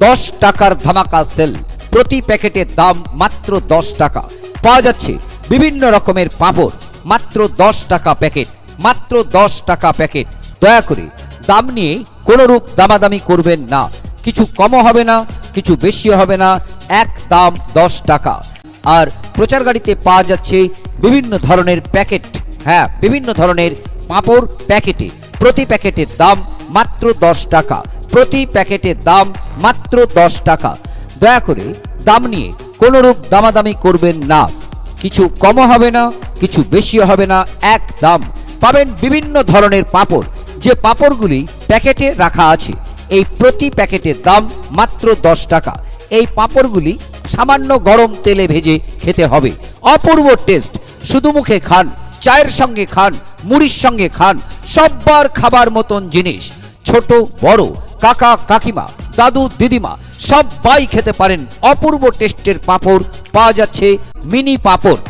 দশ টাকার ধামাকা সেল। প্রতি প্যাকেটের দাম মাত্র দশ টাকা। পাওয়া যাচ্ছে বিভিন্ন রকমের পাঁপড়, মাত্র দশ টাকা প্যাকেট, মাত্র দশ টাকা প্যাকেট। দয়া করে দাম নিয়ে কোনো রূপ দামাদামি করবেন না। কিছু কমও হবে না, কিছু বেশি হবে না, এক দাম দশ টাকা। আর প্রচার গাড়িতে পাওয়া যাচ্ছে বিভিন্ন ধরনের প্যাকেট। হ্যাঁ বিভিন্ন ধরনের পাঁপড় প্যাকেটে। প্রতি প্যাকেটের দাম মাত্র দশ টাকা। প্রতি প্যাকেটের দাম মাত্র দশ টাকা। দয়া করে দাম নিয়ে কোনো রূপ দামাদামি করবেন না। কিছু কমও হবে না, কিছু বেশি হবে না, এক দাম। পাবেন বিভিন্ন ধরনের পাঁপড়। যে পাঁপড়গুলি প্যাকেটে রাখা আছে, এই প্রতি প্যাকেটের দাম মাত্র দশ টাকা। এই পাঁপড়গুলি সামান্য গরম তেলে ভেজে খেতে হবে। অপূর্ব টেস্ট। শুধু মুখে খান, চায়ের সঙ্গে খান, মুড়ির সঙ্গে খান, সব্বার খাবার মতন জিনিস। ছোট, বড় কাকা, কাকিমা, দাদু, দিদিমা, সব সবাই খেতে পারেন। অপূর্ব টেস্টের পাঁপড় পাওয়া যাচ্ছে মিনি পাঁপড়,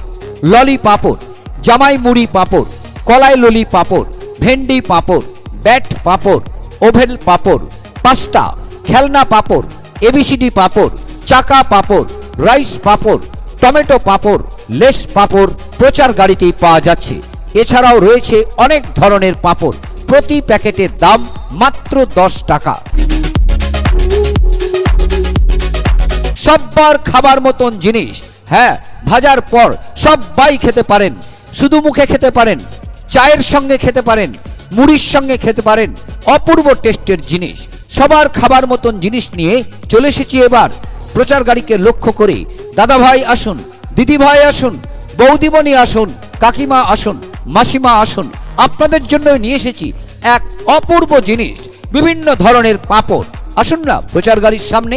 ললি পাঁপড়, জামাই মুড়ি পাঁপড়, কলাই ললি পাঁপড়, ভেন্ডি পাঁপড়, ব্যাট পাঁপড়, ওভেল পাঁপড়, পাস্তা, খেলনা পাঁপড়, এবিসিডি পাঁপড়, চাকা papad, rice papad, tomato papad, lace papad প্রচার গাড়িতেই পাওয়া যাচ্ছে। এছাড়াও রয়েছে অনেক ধরনের পাঁপড়। প্রতি প্যাকেটের দাম মাত্র দশ টাকা। সব্বার খাবার মতন জিনিস। হ্যাঁ ভাজার পর সবাই খেতে পারেন। শুধু মুখে খেতে পারেন, চায়ের সঙ্গে খেতে পারেন, মুড়ির সঙ্গে খেতে পারেন, অপূর্ব টেস্টের জিনিস। সবার খাবার মতন জিনিস নিয়ে চলে এসেছি এবার। প্রচার গাড়িকে লক্ষ্য করে দাদা ভাই আসুন দিদি ভাই আসুন, বৌদিমণি আসুন, কাকিমা আসুন, মাসিমা আসুন। আপনাদের জন্য নিয়ে এসেছি এক অপূর্ব জিনিস, বিভিন্ন ধরনের পাঁপড়। আসুন না প্রচার গাড়ির সামনে।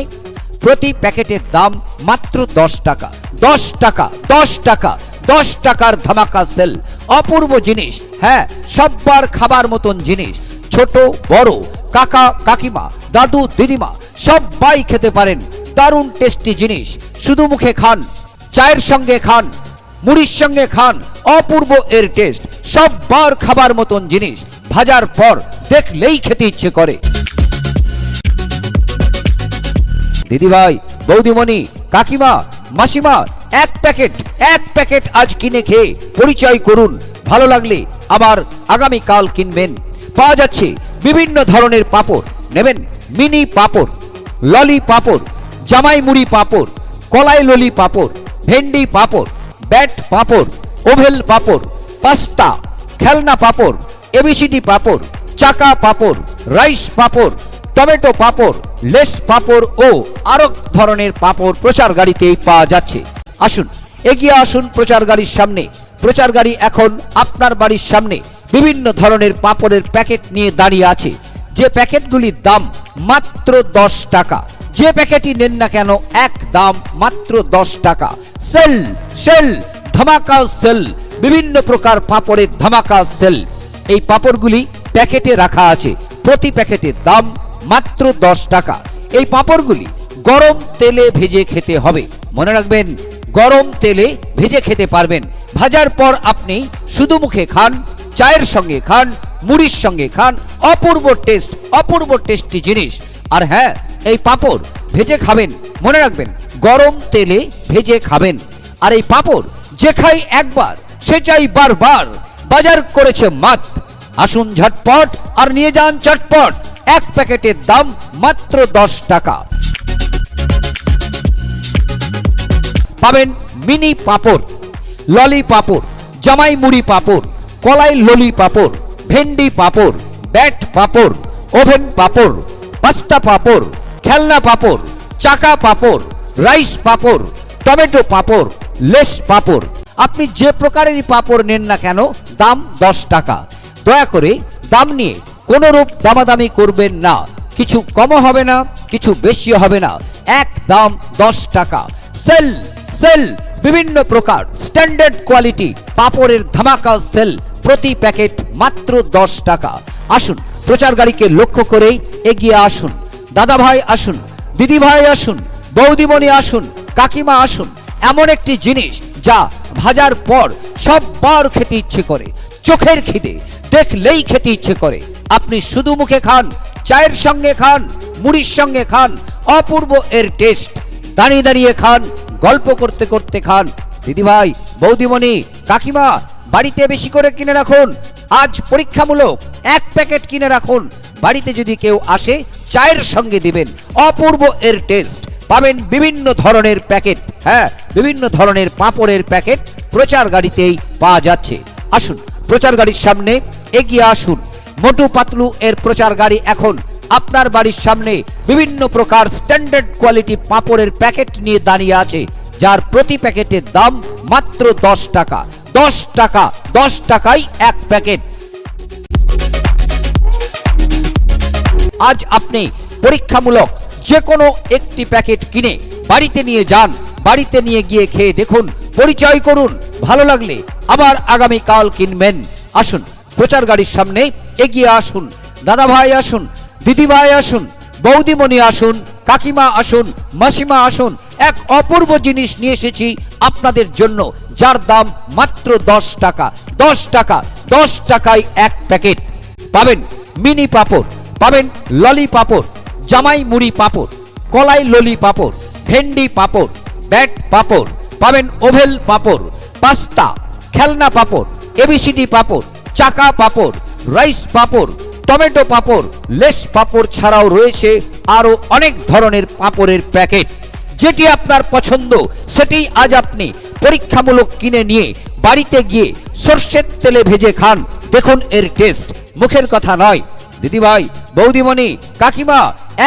প্রতি প্যাকেটের দাম মাত্র দশ টাকা। দশ টাকা দশ টাকা, দশ টাকার ধামাকা সেল। অপূর্ব জিনিস হ্যাঁ সব্বার খাবার মতন জিনিস। ছোট, বড়, কাকা, কাকিমা, দাদু, দিদিমা, সবাই খেতে পারেন। দারুণ টেস্টি জিনিস। শুধু মুখে খান, চায়ের সঙ্গে খান, মুড়ির সঙ্গে খান, অপূর্ব এর টেস্ট। সববার খাবার মতন জিনিস। ভাজার পর দেখলেই খেতে ইচ্ছে করে। দিদিভাই, বৌদিমণি, কাকিমা, মাসিমা, এক প্যাকেট এক প্যাকেট আজ কিনে খেয়ে পরিচয় করুন। ভালো লাগলে আবার আগামী কাল কিনবেন। পাওয়া যাচ্ছে বিভিন্ন ধরনের পাপড়। নেবেন মিনি পাপড়, ললি পাপড় জামাই মুড়ি পাপড় কলাই ললি পাপড়, ভেন্ডি পাপড়, ব্যাট পাপড়, ওভেল পাপড়, পাস্তা, খেলনা পাপড়, এবিসিডি পাপড় চাকা papad, rice papad, tomato papad, lace papad ও আরও ধরনের পাপড় প্রচার গাড়িতেই পাওয়া যাচ্ছে। আসুন, এগিয়ে আসুন প্রচার গাড়ির সামনে। প্রচার গাড়ি এখন আপনার বাড়ির সামনে। বিভিন্ন ধরনের পাপড়ের প্যাকেট নিয়ে দাঁড়িয়ে আছে। যে প্যাকেটগুলির দাম মাত্র দশ টাকা। যে প্যাকেটই নেন না কেন, এক দাম মাত্র দশ টাকা। সেল সেল, ধামাকা সেল। বিভিন্ন প্রকার পাপড়ের ধামাকা সেল। এই পাপড়গুলি প্যাকেটে রাখা আছে। প্রতি প্যাকেটের দাম মাত্র দশ টাকা। এই পাঁপড়গুলি গরম তেলে ভেজে খেতে হবে। মনে রাখবেন, গরম তেলে ভেজে খেতে পারবেন। ভাজার পর আপনি শুধু মুখে খান, চায়ের সঙ্গে খান, মুড়ির সঙ্গে খান, অপূর্ব টেস্ট, অপূর্ব টেস্টি জিনিস। আর হ্যাঁ এই পাঁপড় ভেজে খাবেন। মনে রাখবেন, গরম তেলে ভেজে খাবেন। আর এই পাঁপড় যে খাই একবার, সে চাই বারবার। বাজার করেছে মাত। আসুন ঝটপট আর নিয়ে যান চটপট। এক প্যাকেটের দাম মাত্র দশ টাকা। পাবেন মিনি পাপড়, ললি পাপড়, জামাই মুড়ি পাপড়, কলাই ললি পাপড়, ভেন্ডি papad, bat papad, oven papad, pasta papad, খেলনা পাপড়, চাকা papad, rice papad, tomato papad, lace papad. আপনি যে প্রকারেরই পাপড় নেন না কেন, দাম দশ টাকা। দয়া করে দাম নিয়ে কোনো রূপ দামাদামি করবেন না। কিছু কমও হবে না, কিছু বেশি হবে না। এক দাম দশ টাকা। সেল সেল, বিভিন্ন প্রকার স্ট্যান্ডার্ড কোয়ালিটি পাপড়ের ধামাকা সেল প্রতি প্যাকেট মাত্র দশ টাকা। আসুন প্রচার গাড়িকে লক্ষ্য করেই এগিয়ে আসুন। দাদা ভাই আসুন দিদি ভাই আসুন, বৌদিমণি আসুন, কাকিমা আসুন। এমন একটি জিনিস যা ভাজার পর সববার খেতে ইচ্ছে করে। চোখের খিদে দেখলেই খেতে ইচ্ছে করে। আপনি শুধু মুখে খান, চায়ের সঙ্গে খান, মুড়ির সঙ্গে খান, অপূর্ব এর টেস্ট দাঁড়িয়ে দাঁড়িয়ে খান, গল্প করতে করতে খান। দিদিভাই, বৌদিমণি, কাকিমা, বাড়িতে বেশি করে কিনে রাখুন। আজ পরীক্ষামূলক এক প্যাকেট কিনে রাখুন। বাড়িতে যদি কেউ আসে, চায়ের সঙ্গে দিবেন। অপূর্ব এর টেস্ট পাবেন বিভিন্ন ধরনের প্যাকেট। হ্যাঁ বিভিন্ন ধরনের পাঁপড়ের প্যাকেট প্রচার গাড়িতেই পাওয়া যাচ্ছে। আসুন। প্রচার গাড়ির সামনে এগিয়ে আসুন। মোটু পাতলু এর প্রচার গাড়ি এখন আপনার বাড়ির সামনে। বিভিন্ন প্রকার স্ট্যান্ডার্ড কোয়ালিটি পাঁপড়ের প্যাকেট নিয়ে দাঁড়িয়ে আছে, যার প্রতি প্যাকেটের দাম মাত্র দশ টাকা। দশ টাকা, দশ টাকাই এক প্যাকেট। আজ আপনি পরীক্ষামূলক যে কোনো একটি প্যাকেট কিনে বাড়িতে নিয়ে যান। বাড়িতে নিয়ে গিয়ে খেয়ে দেখুন, পরিচয় করুন, ভালো লাগলে আবার আগামী কাল কিনবেন। আসুন, প্রচার গাড়ির সামনে এগিয়ে আসুন দাদা ভাই আসুন দিদি ভাই আসুন, বৌদিমণি আসুন, কাকিমা আসুন, মাসিমা আসুন, এক অপূর্ব জিনিস নিয়ে এসেছি আপনাদের জন্য, যার দাম মাত্র দশ টাকা দশ টাকা, দশ টাকায় এক প্যাকেট। পাবেন মিনি পাপড়, পাবেন ললি পাপড় জামাই মুড়ি পাপড়, কলাই ললি পাপড়, ভেন্ডি পাপড় ব্যাট, পাপড়। পাবেন ওভেল পাপড়, পাস্তা, খেলনা পাপড়, এবিসিডি পাপড়, চাকা papad, rice papad, tomato papad, lace papad ছাড়াও রয়েছে আরও অনেক ধরনের পাপড়ের প্যাকেট। যেটি আপনার পছন্দ, সেটি আজ আপনি পরীক্ষামূলক কিনে নিয়ে বাড়িতে গিয়ে সর্ষের তেলে ভেজে খান। দেখুন এর টেস্ট। মুখের কথা নয়। দিদিভাই, বৌদিমণি, কাকিমা,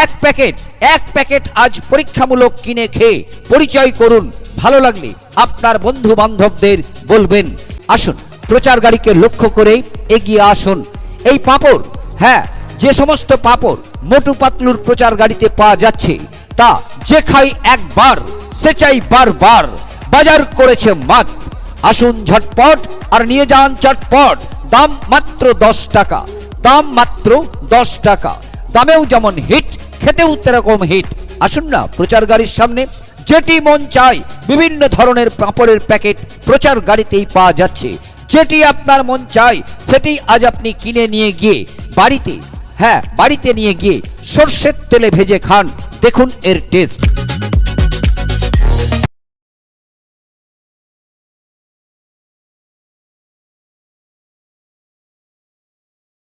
এক প্যাকেট। এক প্যাকেট আজ পরীক্ষামূলক কিনে খেয়ে পরিচয় করুন। ভালো লাগলে আপনার বন্ধু বান্ধবদের বলবেন, আসুন প্রচার গাড়িকে লক্ষ্য করে এগিয়ে আসুন। এই পাপড় হ্যাঁ যে সমস্ত পাপড় মোটু পাতলুর প্রচার গাড়িতে পাওয়া যাচ্ছে, তা যে খাই একবার, সে চাই বারবার। বাজার করেছে মাত। আসুন ঝটপট আর নিয়ে যান চটপট। দাম মাত্র দশ টাকা, দাম মাত্র দশ টাকা। দামেও যেমন হিট খেতেও তেরকম হিট। আসুন না প্রচার গাড়ির সামনে যেটি মন চাই। বিভিন্ন ধরনের পাঁপড়ের প্যাকেট প্রচার গাড়িতেই পাওয়া যাচ্ছে। যেটি আপনার মন চাই, সেটি আজ আপনি কিনে নিয়ে গিয়ে বাড়িতে হ্যাঁ বাড়িতে নিয়ে গিয়ে সর্ষের তেলে ভেজে খান। দেখুন এর টেস্ট